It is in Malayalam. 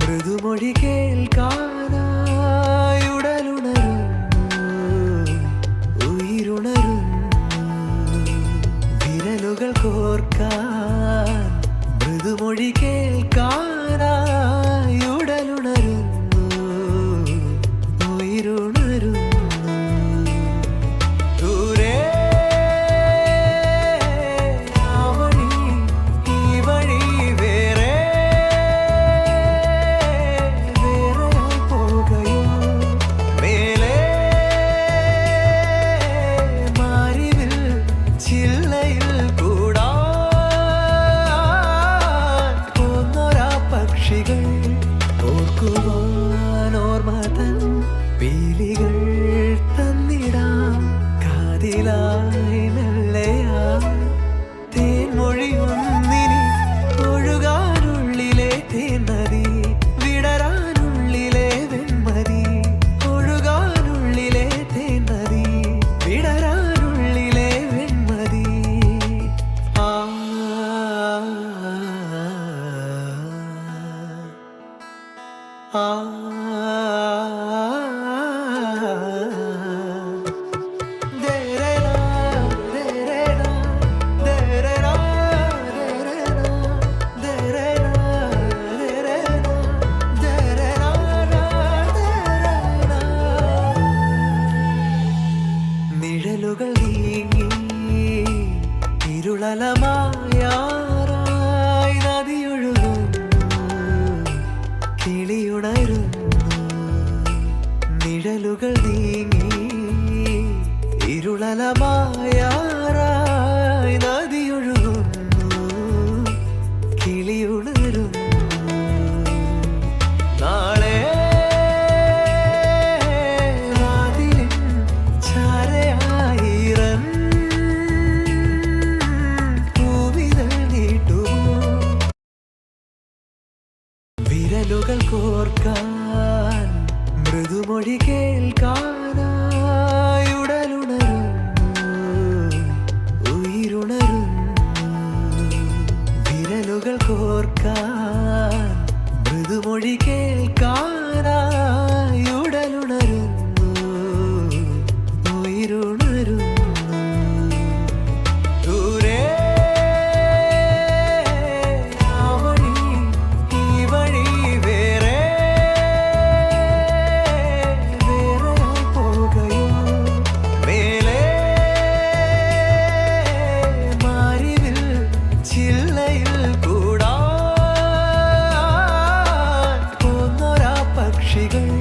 മൃദുമൊഴി കേൾക്കാനായുടലുണരുന്നു ഉയിരുണരുന്നു. വിരലുകൾ കോർക്കാൻ മൃദുമൊഴി കേൾക്കാനാ സാക്ഷികൾ ഓർക്കുവാൻ ഓർമ്മതൻ പീലികൾ തന്നിടാം കാതിലാ നിഴലുകൾ നീങ്ങി ഇരുളലമായി ഉണരുന്നു നിഴലുകൾ നീങ്ങി ഇരുളലമായാറായി നദിയൊഴുകുന്നു. കിളിയുണരുന്നു. ഉയരുണരുന്നു. വിരലുകൾ കോർക്കാം. 一个人